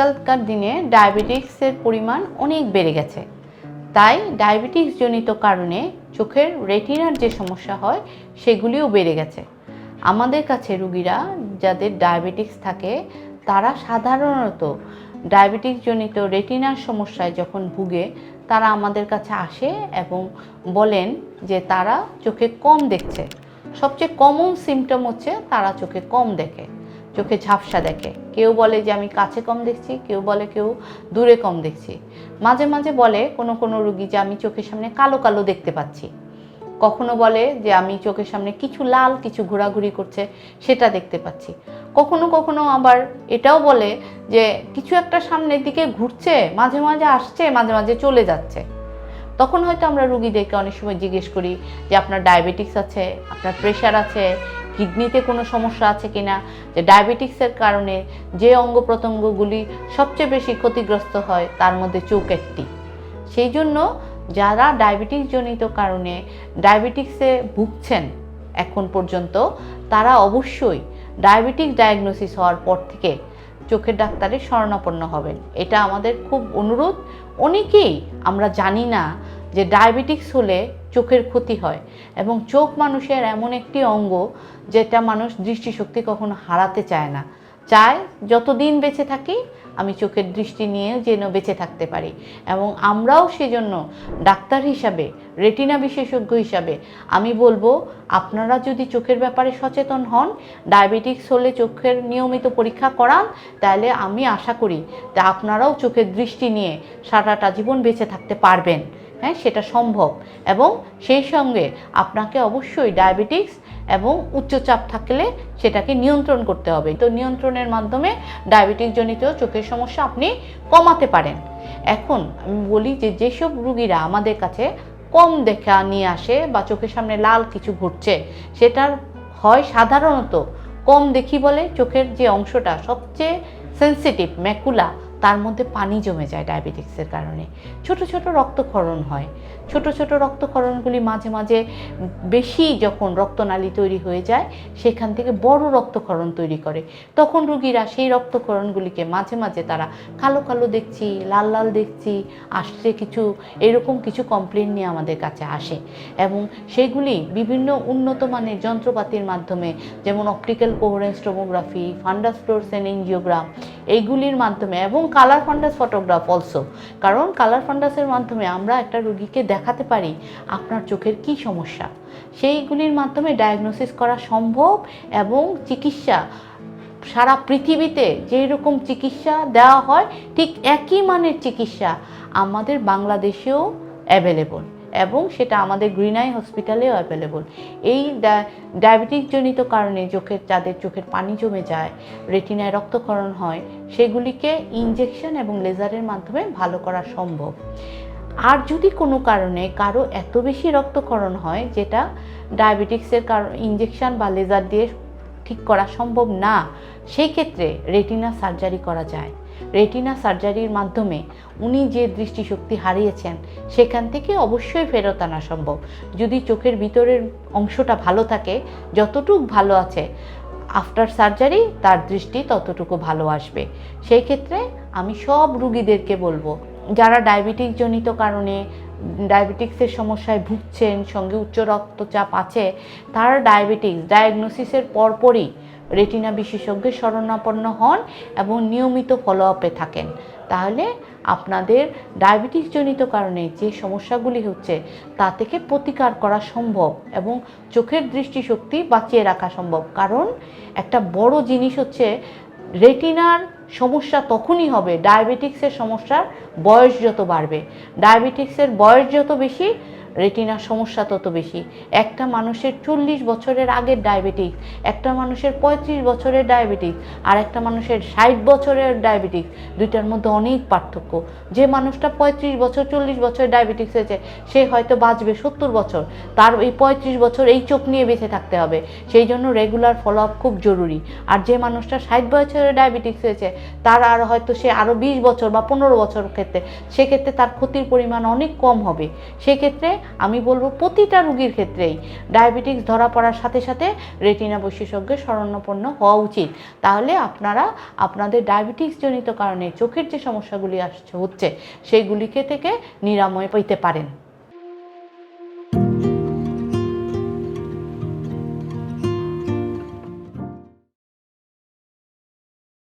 আজকালকার দিনে ডায়াবেটিক্সের পরিমাণ অনেক বেড়ে গেছে। তাই ডায়াবেটিস জনিত কারণে চোখের রেটিনার যে সমস্যা হয়, সেগুলিও বেড়ে গেছে। আমাদের কাছে রুগীরা যাদের ডায়াবেটিক্স থাকে, তারা সাধারণত ডায়াবেটিস জনিত রেটিনার সমস্যায় যখন ভুগে, তারা আমাদের কাছে আসে এবং বলেন যে তারা চোখে কম দেখছে। সবচেয়ে কমন সিমটম হচ্ছে তারা চোখে কম দেখে। চোখে ঝাপসা দেখে। কেউ বলে যে আমি কাছে কম দেখছি, কেউ বলে কেউ দূরে কম দেখছি। মাঝে মাঝে বলে কোনো কোনো রুগী যে আমি চোখের সামনে কালো কালো দেখতে পাচ্ছি। কখনো বলে যে আমি চোখের সামনে কিছু লাল, কিছু ঘোরাঘুরি করছে, সেটা দেখতে পাচ্ছি। কখনো কখনো আবার এটাও বলে যে কিছু একটা সামনের দিকে ঘুরছে, মাঝে মাঝে আসছে, মাঝে মাঝে চলে যাচ্ছে। তখন হয়তো আমরা রুগীদেরকে অনেক সময় জিজ্ঞেস করি যে আপনার ডায়াবেটিক্স আছে, আপনার প্রেশার আছে কিডনিতে কোনো সমস্যা আছে কিনা, যে ডায়াবেটিক্সের কারণে যে অঙ্গ প্রত্যঙ্গগুলি সবচেয়ে বেশি ক্ষতিগ্রস্ত হয়, তার মধ্যে চোখ একটি। সেই জন্য যারা ডায়াবেটিস জনিত কারণে ডায়াবেটিক্সে ভুগছেন এখন পর্যন্ত, তারা অবশ্যই ডায়াবেটিক ডায়াগনোসিস হওয়ার পর থেকে চোখের ডাক্তারের শরণাপন্ন হবেন। এটা আমাদের খুব অনুরোধ। অনেকেই আমরা জানি না যে ডায়াবেটিক্স হলে চোখের ক্ষতি হয় এবং চোখ মানুষের এমন একটি অঙ্গ যেটা মানুষ দৃষ্টিশক্তি কখনো হারাতে চায় না। চায় যতদিন বেঁচে থাকি, আমি চোখের দৃষ্টি নিয়ে যেন বেঁচে থাকতে পারি এবং আমরাও সেজন্য ডাক্তার হিসাবে, রেটিনা বিশেষজ্ঞ হিসাবে আমি বলব, আপনারা যদি চোখের ব্যাপারে সচেতন হন, ডায়াবেটিক্স হলে চোখের নিয়মিত পরীক্ষা করান, তাহলে আমি আশা করি যে আপনারাও চোখের দৃষ্টি নিয়ে সারাটা জীবন বেঁচে থাকতে পারবেন। হ্যাঁ সেটা সম্ভব। এবং সেই সঙ্গে আপনাকে অবশ্যই ডায়াবেটিক্স এবং উচ্চচাপ থাকলে সেটাকে নিয়ন্ত্রণ করতে হবে। তো নিয়ন্ত্রণের মাধ্যমে ডায়াবেটিস জনিত চোখের সমস্যা আপনি কমাতে পারেন। এখন আমি বলি যে, যেসব রুগীরা আমাদের কাছে কম দেখা নিয়ে আসে বা চোখের সামনে লাল কিছু ঘুরছে, সেটার হয় সাধারণত কম দেখি বলে চোখের যে অংশটা সবচেয়ে সেন্সিটিভ ম্যাকুলা তার মধ্যে পানি জমে যায় ডায়াবেটিক্সের কারণে। ছোট ছোট রক্তক্ষরণ হয়। ছোট ছোট রক্তক্ষরণগুলি মাঝে মাঝে বেশি যখন রক্তনালী তৈরি হয়ে যায়, সেখান থেকে বড় রক্তক্ষরণ তৈরি করে। তখন রুগীরা সেই রক্তক্ষরণগুলিকে মাঝে মাঝে তারা কালো কালো দেখছি, লাল লাল দেখছি, আসছে কিছু, এরকম কিছু কমপ্লেন নিয়ে আমাদের কাছে আসে। এবং সেগুলি বিভিন্ন উন্নত মানের যন্ত্রপাতির মাধ্যমে, যেমন optical coherence, tomography, fundus fluorescein angiogram এইগুলির মাধ্যমে এবং কালার ফান্ডাস ফটোগ্রাফ অলসো কারণ কালার ফান্ডাসের মাধ্যমে আমরা একটা রুগীকে দেখাতে পারি আপনার চোখের কি সমস্যা। সেইগুলির মাধ্যমে ডায়াগনোসিস করা সম্ভব এবং চিকিৎসা সারা পৃথিবীতে যেই রকম চিকিৎসা দেওয়া হয়, ঠিক একই মানের চিকিৎসা আমাদের বাংলাদেশেও অ্যাভেলেবল এবং সেটা আমাদের গ্রিন আই হসপিটালেও অ্যাভেলেবল এই ডায়াবেটিস জনিত কারণে চোখের যাদের চোখের পানি জমে যায় রেটিনায় রক্তক্ষরণ হয়, সেগুলিকে ইনজেকশন এবং লেজারের মাধ্যমে ভালো করা সম্ভব। আর যদি কোনো কারণে কারও এত বেশি রক্তক্ষরণ হয়, যেটা ডায়াবেটিক্সের কারণ ইনজেকশন বা লেজার দিয়ে ঠিক করা সম্ভব না সেই ক্ষেত্রে রেটিনা সার্জারি করা যায়। রেটিনা সার্জারির মাধ্যমে উনি যে দৃষ্টিশক্তি হারিয়েছেন, সেখান থেকে অবশ্যই ফেরত আনা সম্ভব। যদি চোখের ভিতরের অংশটা ভালো থাকে, যতটুক ভালো আছে আফটার সার্জারি তার দৃষ্টি ততটুকু ভালো আসবে। সেই ক্ষেত্রে আমি সব রুগীদেরকে বলব, যারা ডায়াবেটিক জনিত কারণে ডায়াবেটিক্সের সমস্যায় ভুগছেন, সঙ্গে উচ্চ রক্তচাপ আছে, তারা ডায়াবেটিক্স ডায়াগনোসিসের পরপরই রেটিনা বিশেষজ্ঞের শরণাপন্ন হন এবং নিয়মিত ফলো আপে থাকেন। তাহলে আপনাদের ডায়াবেটিস জনিত কারণে যে সমস্যাগুলি হচ্ছে, তা থেকে প্রতিকার করা সম্ভব এবং চোখের দৃষ্টিশক্তি বাঁচিয়ে রাখা সম্ভব। কারণ একটা বড় জিনিস হচ্ছে, রেটিনার সমস্যা তখনই হবে ডায়াবেটিক্সের সমস্যার বয়স যত বাড়বে। ডায়াবেটিক্সের বয়স যত বেশি রেটিনার সমস্যা তত বেশি। একটা মানুষের চল্লিশ বছরের আগের ডায়াবেটিক্স একটা মানুষের পঁয়ত্রিশ বছরের ডায়াবেটিক্স আর একটা মানুষের ষাট বছরের ডায়াবেটিক্স দুইটার মধ্যে অনেক পার্থক্য। যে মানুষটা পঁয়ত্রিশ বছর, চল্লিশ বছর ডায়াবেটিক্স হয়েছে, সে হয়তো বাঁচবে সত্তর বছর। তার এই পঁয়ত্রিশ বছর এই চোখ নিয়ে বেঁচে থাকতে হবে। সেই জন্য রেগুলার ফলো আপ খুব জরুরি। আর যে মানুষটা ষাট বছরের ডায়াবেটিক্স হয়েছে, তার আর হয়তো সে আরও বিশ বছর বা পনেরো বছর ক্ষেত্রে, সেক্ষেত্রে তার ক্ষতির পরিমাণ অনেক কম হবে। সেক্ষেত্রে আমি বলব প্রতিটা রুগীর ক্ষেত্রেই। ডায়াবেটিক্স ধরা পড়ার সাথে সাথে রেটিনা বিশেষজ্ঞের শরণাপন্ন হওয়া উচিত। তাহলে আপনারা আপনাদের ডায়াবেটিক্স জনিত কারণে চোখের যে সমস্যাগুলি আসছে, হচ্ছে, সেইগুলিকে থেকে নিরাময় পেতে পারেন।